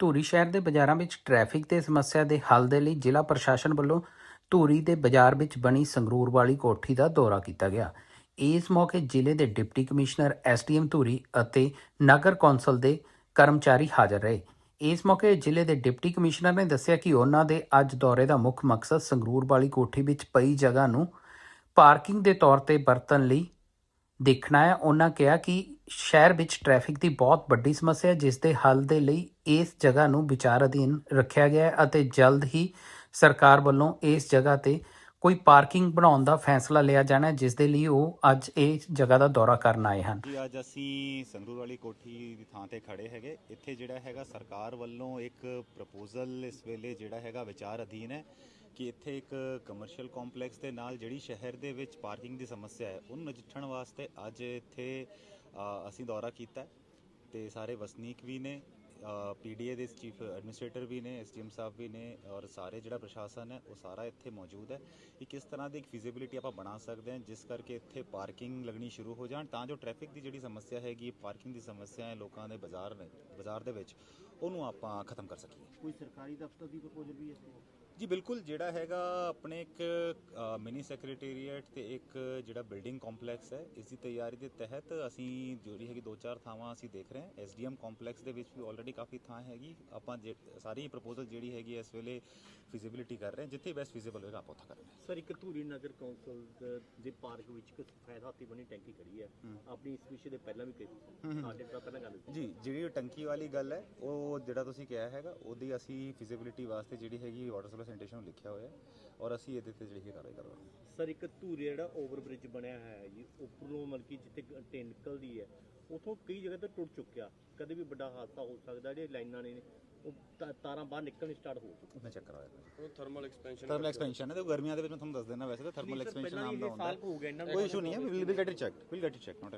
ਧੂਰੀ ਸ਼ਹਿਰ ਦੇ ਬਾਜ਼ਾਰਾਂ ਵਿੱਚ ਟ੍ਰੈਫਿਕ ਤੇ ਸਮੱਸਿਆ ਦੇ ਹੱਲ ਦੇ ਲਈ ਜ਼ਿਲ੍ਹਾ ਪ੍ਰਸ਼ਾਸਨ ਵੱਲੋਂ ਧੂਰੀ ਦੇ ਬਾਜ਼ਾਰ ਵਿੱਚ ਬਣੀ ਸੰਗਰੂਰ ਵਾਲੀ ਕੋਠੀ ਦਾ ਦੌਰਾ ਕੀਤਾ ਗਿਆ। ਇਸ ਮੌਕੇ ਜ਼ਿਲ੍ਹੇ ਦੇ ਡਿਪਟੀ ਕਮਿਸ਼ਨਰ ਐਸਡੀਐਮ ਧੂਰੀ ਅਤੇ ਨਗਰ ਕੌਂਸਲ ਦੇ ਕਰਮਚਾਰੀ ਹਾਜ਼ਰ ਰਹੇ। ਇਸ ਮੌਕੇ ਜ਼ਿਲ੍ਹੇ ਦੇ ਡਿਪਟੀ ਕਮਿਸ਼ਨਰ ਨੇ ਦੱਸਿਆ ਕਿ ਉਹਨਾਂ ਦੇ ਅੱਜ ਦੌਰੇ ਦਾ ਮੁੱਖ ਮਕਸਦ ਸੰਗਰੂਰ ਵਾਲੀ ਕੋਠੀ ਵਿੱਚ ਪਈ ਜਗ੍ਹਾ ਨੂੰ ਪਾਰਕਿੰਗ ਦੇ ਤੌਰ ਤੇ ਵਰਤਣ ਲਈ ਦੇਖਣਾ ਹੈ। ਉਹਨਾਂ ਕਿਹਾ ਕਿ ਸ਼ਹਿਰ ਵਿੱਚ ਟ੍ਰੈਫਿਕ ਦੀ ਬਹੁਤ ਵੱਡੀ ਸਮੱਸਿਆ ਹੈ ਜਿਸ ਦੇ ਹੱਲ ਦੇ ਲਈ ਇਸ ਜਗ੍ਹਾ ਨੂੰ ਵਿਚਾਰ ਅਧੀਨ ਰੱਖਿਆ ਗਿਆ ਹੈ ਅਤੇ ਜਲਦ ਹੀ ਸਰਕਾਰ ਵੱਲੋਂ ਇਸ ਜਗ੍ਹਾ ਤੇ ਕੋਈ ਪਾਰਕਿੰਗ ਬਣਾਉਣ ਦਾ ਫੈਸਲਾ ਲਿਆ ਜਾਣਾ ਹੈ ਜਿਸ ਦੇ ਲਈ ਉਹ ਅੱਜ ਇਹ ਜਗ੍ਹਾ ਦਾ ਦੌਰਾ ਕਰਨ ਆਏ ਹਨ। ਜੀ, ਅੱਜ ਅਸੀਂ ਸੰਗਰੂਰ ਵਾਲੀ ਕੋਠੀ ਦੀ ਥਾਂ ਤੇ ਖੜੇ ਹੈਗੇ। ਇੱਥੇ ਜਿਹੜਾ ਹੈਗਾ ਸਰਕਾਰ ਵੱਲੋਂ ਇੱਕ ਪ੍ਰਪੋਜ਼ਲ ਇਸ ਵੇਲੇ ਜਿਹੜਾ ਹੈਗਾ ਵਿਚਾਰ ਅਧੀਨ ਹੈ ਕਿ ਇੱਥੇ ਇੱਕ ਕਮਰਸ਼ੀਅਲ ਕੰਪਲੈਕਸ ਦੇ ਨਾਲ ਜਿਹੜੀ ਸ਼ਹਿਰ ਦੇ ਵਿੱਚ ਪਾਰਕਿੰਗ ਦੀ ਸਮੱਸਿਆ ਹੈ ਉਹਨੂੰ ਨਜਿੱਠਣ ਵਾਸਤੇ ਅੱਜ ਇੱਥੇ ਅਸੀਂ ਦੌਰਾ ਕੀਤਾ ਹੈ ਤੇ ਸਾਰੇ ਵਸਨੀਕ ਵੀ ਨੇ ਪੀਡੀਏ ਦੇ ਚੀਫ ਐਡਮਿਨਿਸਟ੍ਰੇਟਰ ਵੀ ਨੇ ਐਸਡੀਐਮ ਸਾਹਿਬ ਵੀ ਨੇ ਔਰ ਸਾਰੇ ਜਿਹੜਾ ਪ੍ਰਸ਼ਾਸਨ ਹੈ, ਉਹ ਸਾਰਾ ਇੱਥੇ ਮੌਜੂਦ ਹੈ ਕਿ ਕਿਸ ਤਰ੍ਹਾਂ ਦੀ ਇੱਕ ਫਿਜ਼ੀਬਿਲਿਟੀ ਆਪਾਂ ਬਣਾ ਸਕਦੇ ਹਾਂ, ਜਿਸ ਕਰਕੇ ਇੱਥੇ ਪਾਰਕਿੰਗ ਲੱਗਣੀ ਸ਼ੁਰੂ ਹੋ ਜਾਣ ਤਾਂ ਜੋ ਟ੍ਰੈਫਿਕ ਦੀ ਜਿਹੜੀ ਸਮੱਸਿਆ ਹੈਗੀ ਪਾਰਕਿੰਗ ਦੀ ਸਮੱਸਿਆ ਹੈ ਲੋਕਾਂ ਦੇ ਬਾਜ਼ਾਰ ਨੇ ਬਾਜ਼ਾਰ ਦੇ ਵਿੱਚ, ਉਹਨੂੰ ਆਪਾਂ ਖਤਮ ਕਰ ਸਕੀਏ। ਕੋਈ ਸਰਕਾਰੀ ਦਫ਼ਤਰ ਦੀ ਪ੍ਰਪੋਜ਼ਲ ਵੀ ਹੈ ਜੀ ਬਿਲਕੁਲ ਜਿਹੜਾ ਹੈਗਾ ਆਪਣੇ ਇੱਕ ਮਿਨੀ ਸੈਕਟਰੀਏਟ ਤੇ ਇੱਕ ਜਿਹੜਾ ਬਿਲਡਿੰਗ ਕੰਪਲੈਕਸ ਹੈ ਇਸ ਦੀ ਤਿਆਰੀ ਦੇ ਤਹਿਤ ਅਸੀਂ ਜਿਹੜੀ ਹੈਗੀ ਦੋ ਚਾਰ ਥਾਵਾਂ ਅਸੀਂ ਦੇਖ ਰਹੇ ਹਾਂ। ਐਸਡੀਐਮ ਕੰਪਲੈਕਸ ਦੇ ਵਿੱਚ ਵੀ ਆਲਰੇਡੀ ਕਾਫੀ ਥਾਂ ਹੈਗੀ। ਆਪਾਂ ਜੇ- ਸਾਰੀ ਪ੍ਰਪੋਜ਼ਲ ਜਿਹੜੀ ਹੈਗੀ ਇਸ ਵੇਲੇ ਫਿਜ਼ੀਬਿਲਿਟੀ ਕਰ ਰਹੇ ਹਾਂ ਜਿੱਥੇ ਬੈਸਟ ਫਿਜ਼ੀਬਲ ਹੋਏਗਾ ਆਪਾਂ ਉੱਥੇ ਕਰ ਰਹੇ ਹਾਂ। ਸਰ ਇੱਕ ਧੂਰੀ ਨਗਰ ਕੌਂਸਲ ਦੇ- ਪਾਰਕ ਵਿੱਚ ਇੱਕ ਸਫੈਦ ਹਾਥੀ ਬਣੀ ਟੈਂਕੀ ਖੜੀ ਹੈ। ਆਪਣੀ ਇਸ ਵਿਸ਼ੇ ਦੇ ਪਹਿਲਾਂ ਵੀ ਕਈ ਸਾਡੇ ਨਾਲ ਪਹਿਲਾਂ ਗੱਲ ਜੀ ਜਿਹੜੀ ਉਹ ਟੰਕੀ ਵਾਲੀ ਗੱਲ ਹੈ ਉਹ ਜਿਹੜਾ ਤੁਸੀਂ ਕਿਹਾ ਹੈਗਾ ਉਹਦੀ ਅਸੀਂ ਫਿਜ਼ੀਬਿਲਿਟੀ ਵਾਸਤੇ ਜਿਹੜੀ ਹੈਗੀ ਵਾਟਰ ਸਪਲਾਈ ਸੈਨੀਟੇਸ਼ਨ ਨੂੰ ਲਿਖਿਆ ਹੋਇਆ ਹੈ ਔਰ ਅਸੀਂ ਇਹਦੇ ਤੇ ਜਿਹੜੀ ਹੈ ਕਾਰਵਾਈ ਕਰਾਂਗੇ ਸਰ ਇੱਕ ਧੂਰੀ ਜਿਹੜਾ ਓਵਰ ਬ੍ਰਿਜ ਬਣਿਆ ਹੋਇਆ ਹੈ ਜੀ ਉੱਪਰੋਂ ਮਤਲਬ ਕਿ ਜਿੱਥੇ ਟ੍ਰੇਨ ਨਿਕਲਦੀ ਹੈ ਉਥੋਂ ਕਈ ਜਗ੍ਹਾ ਤੇ ਟੁੱਟ ਚੁੱਕਿਆ ਕਦੇ ਵੀ ਵੱਡਾ ਹਾਦਸਾ ਹੋ ਸਕਦਾ ਜਿਹੜੀਆਂ ਲਾਈਨਾਂ ਨੇ ਉਹ ਤਾ- ਤਾਰਾਂ ਬਾਹਰ ਨਿਕਲਣੀ ਸਟਾਰਟ ਹੋ ਚੁੱਕੀਆਂ ਮੈਂ ਚੈੱਕ ਕਰਵਾਇਆ ਉਹ ਥਰਮਲ ਐਕਸਪੈਂਸ਼ਨ ਥਰਮਲ ਐਕਸਪੈਂਸ਼ਨ ਹੈ ਤੇ ਗਰਮੀਆਂ ਦੇ ਵਿੱਚ ਮੈਂ ਤੁਹਾਨੂੰ ਦੱਸ ਦੇਣਾ ਵੈਸੇ ਤਾਂ ਥਰਮਲ ਨਹੀਂ ਸਰ, ਐਕਸਪੈਂਸ਼ਨ ਪਹਿਲਾਂ ਨਾਮ ਵੀ ਦਾ ਇਹ ਹੁੰਦਾ ਸਾਲ ਕੁ ਹੋ ਗਿਆ ਇਹਨਾਂ ਨੂੰ ਕੋਈ ਇਸ਼ੂ ਨਹੀਂ ਹੈ will will get it check will get it check note